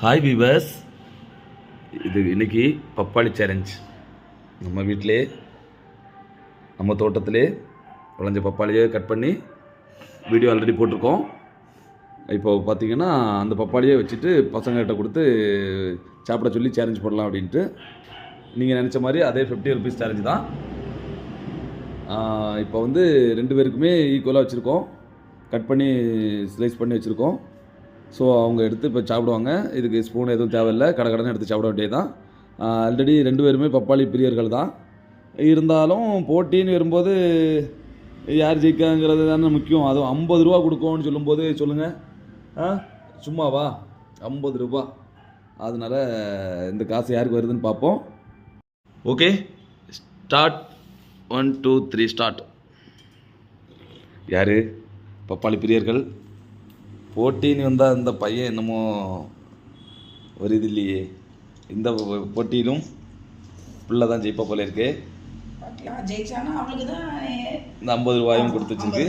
Hi viewers இது இன்னைக்கு பப்பாளி சேலஞ்ச் நம்ம வீட்டிலே நம்ம தோட்டத்திலே விளைஞ்ச பப்பாளியை கட் பண்ணி வீடியோ ஆல்ரெடி போட்டிருக்கோம். இப்போ பார்த்தீங்கன்னா அந்த பப்பாளியை வச்சுட்டு பசங்கள்கிட்ட கொடுத்து சாப்பிட சொல்லி சேலஞ்ச் பண்ணலாம் அப்படின்ட்டு. நீங்கள் நினச்ச மாதிரி அதே ஃபிஃப்டி ருபீஸ் சேலஞ்ச் தான். இப்போ வந்து ரெண்டு பேருக்குமே ஈக்குவலாக வச்சுருக்கோம். கட் பண்ணி ஸ்லைஸ் பண்ணி வச்சுருக்கோம். ஸோ அவங்க எடுத்து இப்போ சாப்பிடுவாங்க. இதுக்கு ஸ்பூன் எதுவும் தேவையில்லை. கடை கடனை எடுத்து சாப்பிட வேண்டியது தான் ஆல்ரெடி ரெண்டு பேருமே பப்பாளி பிரியர்கள் தான். இருந்தாலும் போட்டின்னு வரும்போது யார் ஜெயிக்காங்கிறது தானே முக்கியம். அதுவும் ஐம்பது ரூபா கொடுக்கோன்னு சொல்லும்போது சொல்லுங்கள் ஆ சும்மாவா? ஐம்பது ரூபா. அதனால் இந்த காசு யாருக்கு வருதுன்னு பார்ப்போம். Okay start one two three start யார்? பப்பாளி பிரியர்கள். போட்டின்னு வந்தால் இந்த பையன் என்னமோ வருது இல்லையே. இந்த போட்டியிலும் பிள்ளை தான் ஜெயிப்பா போல இருக்கு. இந்த ஐம்பது ரூபாயும் கொடுத்து வச்சிருக்கு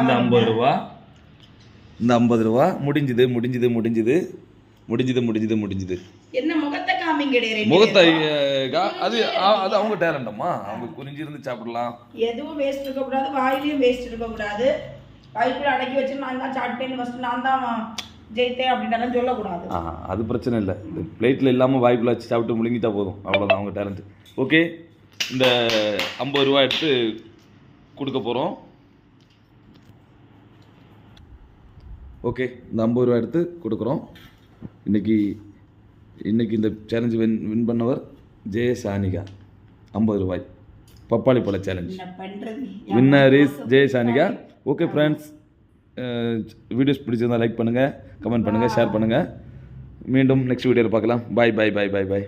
இந்த ஐம்பது ரூபா. இந்த ஐம்பது ரூபா முடிஞ்சுது முடிஞ்சுது முடிஞ்சுது. முடிஞ்சுது முடிஞ்சுது முடிஞ்சுது. என்ன முகத்தை அது அது அவங்க டேலண்டம்மா அவங்க குறிஞ்சிருந்து சாப்பிடலாம். எதுவும் வேஸ்ட் இருக்கக்கூடாது வாயிலையும் வேஸ்ட் இருக்கக்கூடாது வாய்க்குள்ள அடக்கி வச்சு நான் தான் சாப்பிட்டேன்னு ஃபர்ஸ்ட் நான் தான் ஜெயித்தேன் அப்படின்லாம் சொல்லக்கூடாது. ஆ அது பிரச்சனை இல்லை. இந்த பிளேட்டில் இல்லாமல் வாய்க்குள்ள வச்சு சாப்பிட்டு முழுங்கிட்டா போதும். அவ்வளோதான் அவங்க டேலண்ட் ஓகே இந்த ஐம்பது ரூபா எடுத்து கொடுக்க போகிறோம் ஓகே இந்த ஐம்பது ரூபா எடுத்து கொடுக்குறோம். இன்னைக்கு இன்னைக்கு இந்த சேலஞ்சு வின் வின் பண்ணவர் ஜெய சானிகா ஐம்பது ரூபாய். பப்பாளி பழ challenge winner is Jaya Sanika okay friends videos பிடிச்சிருந்தா லைக் பண்ணுங்கள் கமெண்ட் பண்ணுங்கள் ஷேர் பண்ணுங்கள் மீண்டும் நெக்ஸ்ட் வீடியோவில் பார்க்கலாம். பாய் பாய் பாய் பாய் பாய்